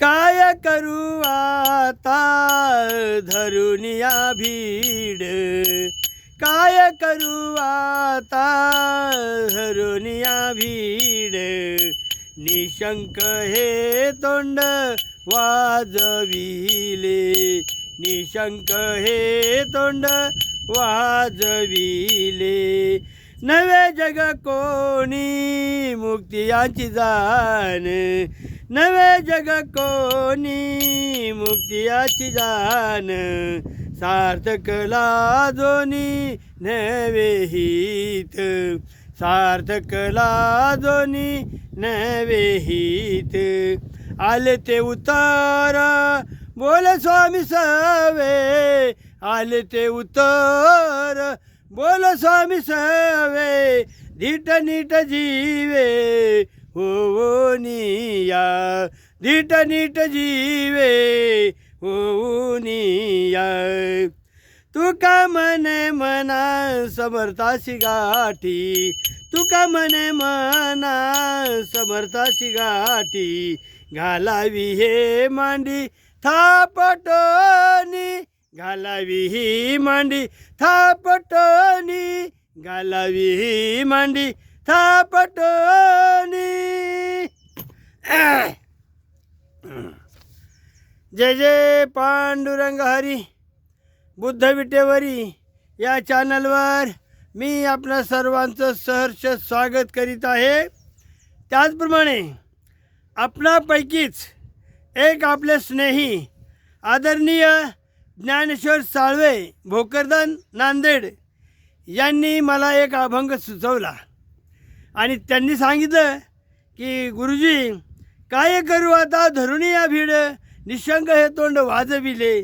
काय करू आता? धरून या भीड. काय करू आता? धरून या भीड. निशंक हे तोंड वाजविले. निशंक हे तोंड वाजविले. नवे जग कोणी मुक्तियाची जाण. नवे जग कोणी मुक्तियाची जाण. सार्थकला दोन्ही नवे हित. सार्थकला दोन्ही नवे हित. आले ते उतार. बोल स्वामी सवे. आले ते उतर. बोल स्वामी सवे. धीट नीट जीवे. हो नीट नीट जीवे हो तुका मने मना समर्थाशी गाठी तुका मने मना समर्थाशी गाठी घालावी हे मांडी थापटोनी घालावी ही मांडी थापटोनी घालावी ही मांडी थापटोनी जय जय पांडुरंग हरी बुद्ध विटेवरी या चॅनलवर मी आपल्या सर्वांचं सहर्ष स्वागत करीत आहे. त्याचप्रमाणे आपणापैकीच एक आपले स्नेही आदरणीय ज्ञानेश्वर साळवे भोकरदन नांदेड यांनी मला एक अभंग सुचवला. आणि त्यांनी सांगितलं की गुरुजी काय करू आता? धरुणी या भीड निशंक हे तोंड वाजविले.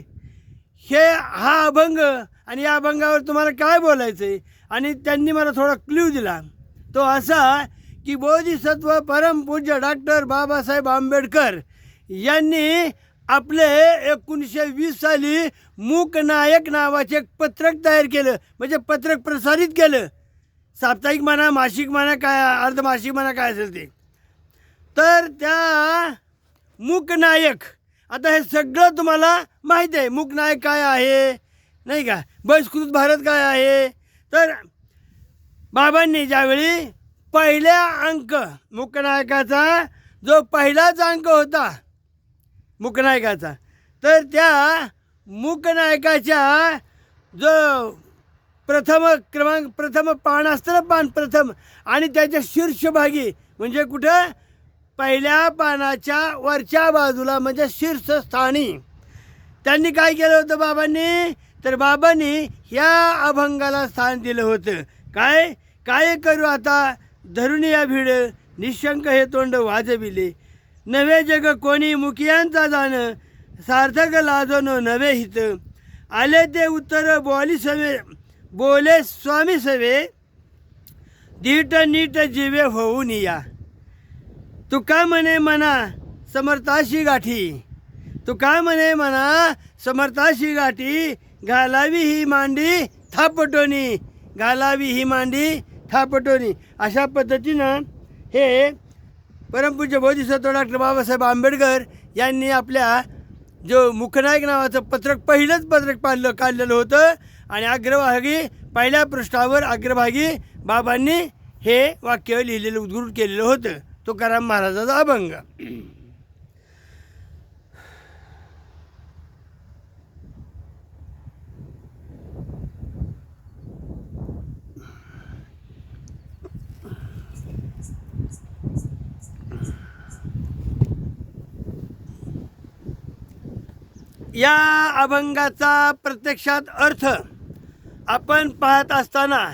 हे हा अभंग आणि या अभंगावर तुम्हाला काय बोलायचं आहे आणि त्यांनी मला थोडा क्ल्यू दिला. तो असा की बोधिसत्व परमपूज्य डॉक्टर बाबासाहेब आंबेडकर यांनी आपले एकोणीसशे वीस साली मूकनायक नावाचे एक पत्रक तयार केलं. म्हणजे पत्रक प्रसारित केलं. साप्ताहिक म्हणा मासिक म्हणा काय अर्धमासिक म्हणा काय असेल ते. तर त्या मूकनायक आता हे सगळं तुम्हाला माहीत आहे मूकनायक काय आहे नाही का? बहिष्कृत भारत काय आहे? तर बाबांनी ज्यावेळी पहिल्या अंक मूकनायकाचा जो पहिलाच अंक होता मूकनायकाचा तर त्या मूकनायकाच्या जो प्रथम क्रमांक प्रथम पान असतं ना पान प्रथम. आणि त्याच्या शीर्षभागी म्हणजे कुठं? पहिल्या पानाच्या वरच्या बाजूला म्हणजे शीर्षस्थानी. त्यांनी काय केलं होतं बाबांनी? तर बाबांनी या अभंगाला स्थान दिलं होतं. काय? काय करू आता? धरून या भिड निशंक हे तोंड वाजविले. नवे जग कोणी मुखियांचा जाणं सार्थक लाजवणं नवे हित. आले ते उत्तर बॉली समे बोले स्वामी सवे धीट नीट जीवे होऊन या तुका म्हणे म्हणा समर्थाशी गाठी. तुका म्हणे म्हणा समर्थाशी गाठी घालावी ही मांडी थापटोनी. घालावी ही मांडी थापटोनी. अशा पद्धतीनं हे परमपूज्य बोधिसत्व डॉक्टर बाबासाहेब आंबेडकर यांनी आपल्या जो मुखनायक नावाचं पत्रक पहिलंच पत्रक पाडलं काढलेलं होतं. आणि अग्रभागी पहिल्या पृष्ठावर अग्रभागी बाबांनी हे वाक्य लिहिलेलं उद्घृत केलेलं होतं. तुकाराम महाराजाचा अभंग. या अभंगाचा प्रत्यक्षात अर्थ आपण पाहत असताना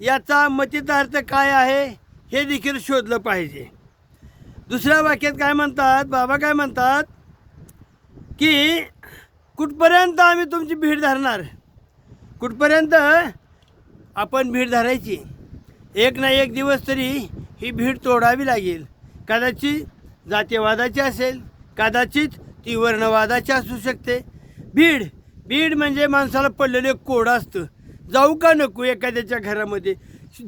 याचा मतितार्थ काय आहे हे देखील शोधलं पाहिजे. दुसऱ्या वाक्यात काय म्हणतात बाबा काय म्हणतात की कुठपर्यंत आम्ही तुमची भीड धरणार? कुठपर्यंत आपण भीड धरायची? एक ना एक दिवस तरी ही भीड तोडावी लागेल. कदाचित जातीवादाची असेल कदाचित ती वर्णवादाची असू शकते. भीड बीड म्हणजे माणसाला पडलेलं कोड कोडं असतं. जाऊ का नको एखाद्याच्या घरामध्ये?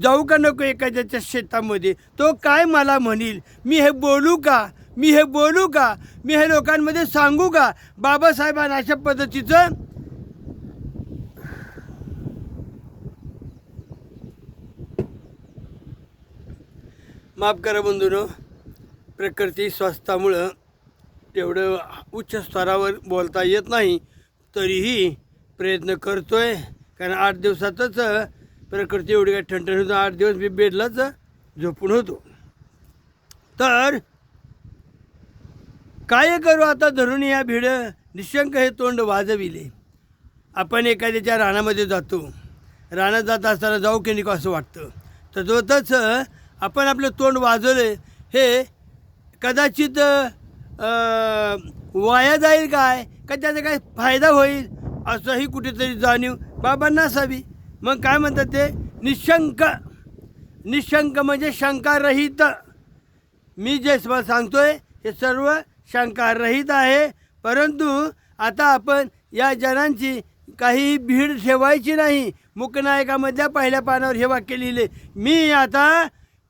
जाऊ का नको एखाद्याच्या शेतामध्ये? तो काय मला म्हणील? मी हे बोलू का? मी हे बोलू का? मी हे लोकांमध्ये सांगू का? बाबासाहेबांना अशा पद्धतीचं माफ करा बंधून. प्रकृती स्वास्थ्यामुळं तेवढं उच्च स्तरावर बोलता येत नाही. तरीही प्रयत्न करतो आहे कारण आठ दिवसातच प्रकृती एवढी काय ठणठण होतो आठ दिवस मी बेडलाच झोपून होतो. तर काय करू आता धरून या भिड? निशंक हे तोंड वाजविले. आपण एखाद्याच्या रानामध्ये जातो. रानात जात असताना जाऊ की नाही असं वाटतं. तद्वतच आपण आपलं तोंड वाजवले हे कदाचित वाया जाईल काय? का त्याचा काय फायदा होईल असंही कुठेतरी जाणीव बाबांना असावी. मग काय म्हणतात ते? निशंक. निशंक म्हणजे शंकारहित मी जे सांगतो सांगतोय हे सर्व शंकाररहित आहे. परंतु आता आपण या जनांची काही भीड ठेवायची नाही. मुकनायकामधल्या पहिल्या पानावर हे वाक्य लिहिले. मी आता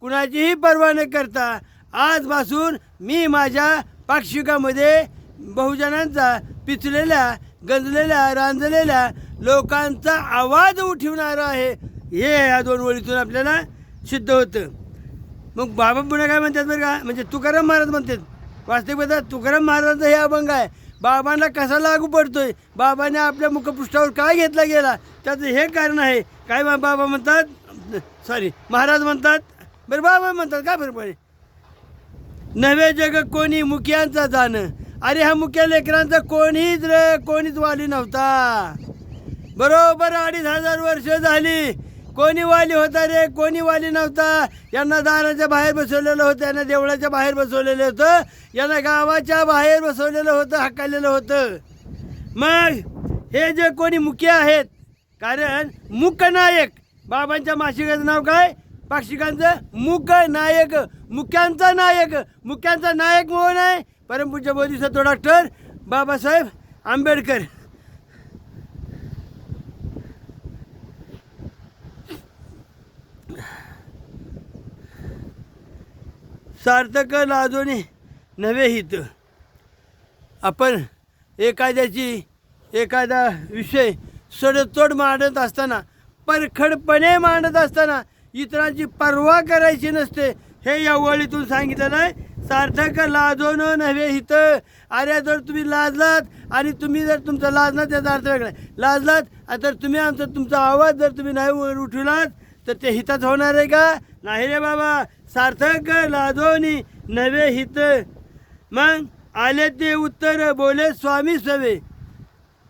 कुणाचीही पर्वा न करता आजपासून मी माझ्या पाक्षिकामध्ये बहुजनांचा पिचलेल्या गंजलेल्या रांजलेल्या लोकांचा आवाज उठवणारा आहे. हे या दोन ओळीतून आपल्याला सिद्ध होतं. मग बाबा पुणे काय म्हणतात बरं का? म्हणजे तुकाराम महाराज म्हणतात. वास्तविकता तुकाराम महाराजांचा हे अभंग आहे. बाबांना कसा लागू पडतोय? बाबाने आपल्या मुखपृष्ठावर काय घेतला गेला? त्याचं हे कारण आहे. काय बा- बाबा म्हणतात? सॉरी महाराज म्हणतात. बरं बाबा म्हणतात काय बरोबर आहे नवे जग कोणी मुखियांचा जाणं. अरे हा मुख्य लेकरांचा कोणीच रे कोणीच वाली नव्हता. बरोबर अडीच हजार वर्ष झाली. कोणी वाली होता रे कोणी वाली नव्हता. यांना दाराच्या बाहेर बसवलेलं होतं यांना देवळाच्या बाहेर बसवलेलं होतं. यांना गावाच्या बाहेर बसवलेलं होतं हाकालेलं होतं. मग हे जे कोणी मुख्य आहेत कारण मुकनायक बाबांच्या मासिकाचं नाव काय? पाक्षिकांचं मुक नायक मुख्यांचा नायक. मुख्यांचा नायक म्हणून आहे? परमपूज्य बोधिसत्व डॉक्टर बाबासाहेब आंबेडकर. सार्थक लाजोने नव्हे हित. आपण एखाद्याची एखादा विषय सडतोड मांडत असताना परखडपणे मांडत असताना इतरांची पर्वा करायची नसते हे या वळीतून सांगितलं आहे. सार्थक लाजोन नव्हे हित. अरे जर तुम्ही लाजलात आणि तुम्ही जर तुमचा लाजलात त्याचा अर्थ वेगळा लाजलात तर तुम्ही आमचा तुमचा आवाज जर तुम्ही नाही उठवलात तर ते हितात होणार आहे का? नाही रे बाबा. सार्थक लाजोनी नव्हे हित. मग आले ते उत्तर बोले स्वामी सवे.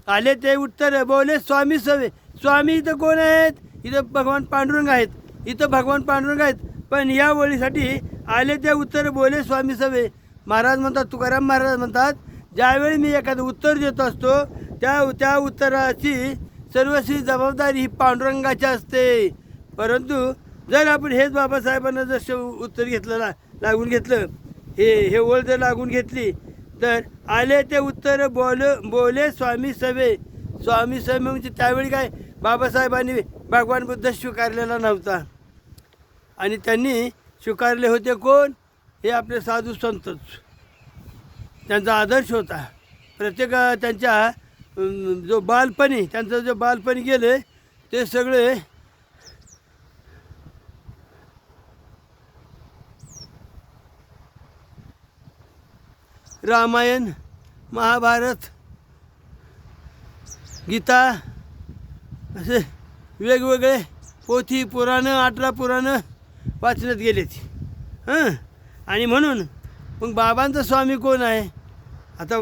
आले ते उत्तर बोले स्वामी सवे. स्वामी इथं कोण आहेत? इथं भगवान पांडुरंग आहेत. इथं भगवान पांडुरंग आहेत. पण या ओळीसाठी आले ते उत्तर बोले स्वामी सवे महाराज म्हणतात तुकाराम महाराज म्हणतात ज्यावेळी मी एखादं उत्तर देत असतो त्या त्या उत्तराची सर्वस्वी जबाबदारी ही पांडुरंगाची असते. परंतु जर आपण हेच बाबासाहेबांना जर उत्तर घेतलं लागून घेतलं हे हे ओळ जर लागून घेतली तर आले ते उत्तर बोल बोले स्वामी सवे स्वामी सभे म्हणजे त्यावेळी काय? बाबासाहेबांनी भगवान बुद्ध स्वीकारलेला नव्हता. आणि त्यांनी स्वीकारले होते कोण? हे आपले साधू संतच. त्यांचा आदर्श होता. प्रत्येक त्यांच्या जो बालपणी त्यांचं जे बालपणी गेले ते सगळे रामायण महाभारत गीता असे वेगवेगळे पोथी पुराणं आठला पुराणं वाचण्यात गेलेत हां? आणि म्हणून मग बाबांचा स्वामी कोण आहे? आता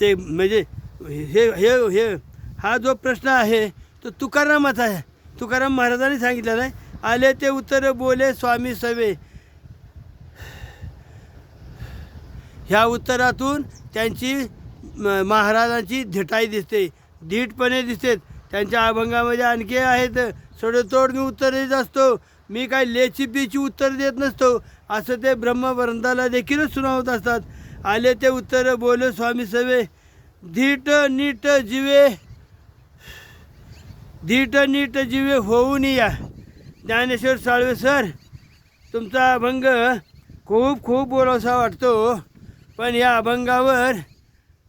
ते म्हणजे हे हे हे हा जो प्रश्न आहे तो तुकारामाचा आहे. तुकाराम महाराजांनी सांगितलेला आहे आले ते उत्तर बोले स्वामी सवे. ह्या उत्तरातून त्यांची म- महाराजांची धिटाई दिसते धीटपणे दिसते. त्यांच्या अभंगामध्ये आणखी आहेत सडतोड मी उत्तर देत असतो मी काय लेची पिची उत्तर देत नसतो. असं ते ब्रह्मवृंदाला देखीलच सुनावत असतात. आले ते उत्तर बोले स्वामी सवे धीट नीट जीवे धीट नीट जीवे होऊन या. ज्ञानेश्वर साळवे सर तुमचा अभंग खूप खूप बोलावसा वाटतो. पण या अभंगावर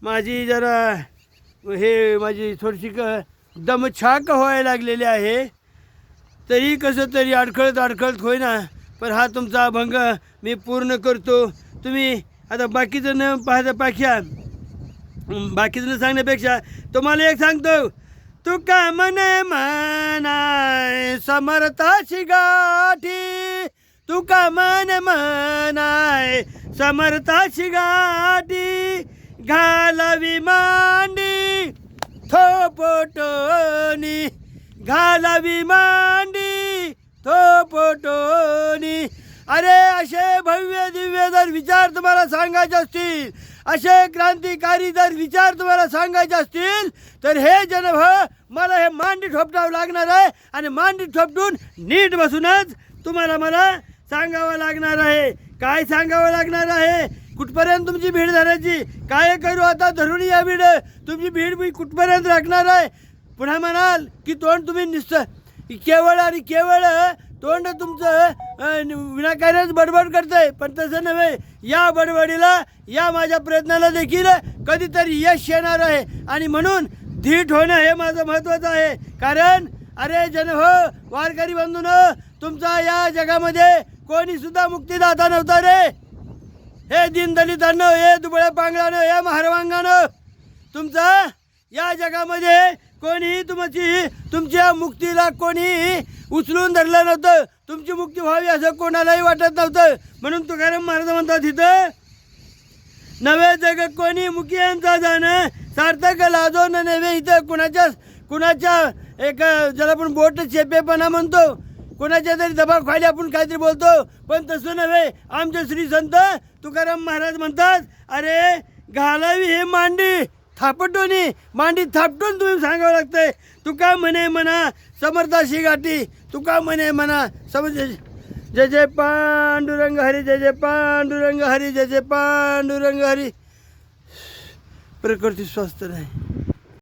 माझी जरा हे माझी थोडीशी क दमछाक व्हायला लागलेली आहे. तरी कसं तरी अडखळत अडखळत होईना पण हा तुमचा अभंग मी पूर्ण करतो. तुम्ही आता बाकीचं न पाहता पाख्या बाकीचं न सांगण्यापेक्षा तुम्हाला एक सांगतो. तू का मने मनाय समर्थाशी गाठी तू का मन मनाय समर्थाशी गाठी घालावी मांडी थोपटोनी घालावी मांडी. थोपटोनी अरे असे भव्य दिव्य जर विचार तुम्हाला सांगायचे असतील असे क्रांतिकारी जर विचार तुम्हाला सांगायचे असतील तर हे जनभ मला हे मांडी ठोपटावं लागणार आहे आणि मांडी ठोपटून नीट बसूनच तुम्हाला मला सांगावं लागणार आहे. काय सांगावं लागणार आहे? कुठपर्यंत तुमची भीड धरायची? काय करू आता? धरून या भीड. तुमची भीड मी कुठपर्यंत राखणार आहे? पुन्हा म्हणाल की तोंड तुम्ही निस्त केवळ आणि केवळ तोंड तुमचं अं, विनाकारणच बडबड करतंय. पण तसं नव्हे या बडबडीला या माझ्या प्रयत्नाला देखील कधीतरी यश येणार आहे. आणि म्हणून धीट होणं हे माझं महत्त्वाचं आहे. कारण अरे जन हो वारकरी बंधून तुमचा या जगामध्ये कोणी सुद्धा मुक्तीदाता नव्हता रे. हे दीनदलितांनो हे दुबळ्या पांगळानं हे महारवांगानं तुमचा या जगामध्ये कोणी तुमची तुमच्या मुक्तीला कोणी उचलून धरलं नव्हतं? तुमची मुक्ती व्हावी असं कोणालाही वाटत नव्हतं. म्हणून तुकाराम महाराज म्हणतात इथं नवे जग कोणी मुखियांचा जाणं सार्थक लाजो न नव्हे इथं कुणाच्या कुणाच्या एक ज्याला आपण बोट चेपेपणा म्हणतो कुणाच्या तरी दबाखाली आपण काहीतरी बोलतो पण तसं नव्हे. आमचे श्री संत तुकाराम महाराज म्हणतात अरे घालावी हे मांडी थापटोनी मांडी थापटून तुम्ही सांगावं लागतंय. तुका म्हणे म्हणा समर्थाशी गाठी तुका म्हणे म्हणा समज जय जय पांडुरंग हरी जय जय पांडुरंग हरी जय जय पांडुरंग हरी. प्रकृती स्वस्त नाही.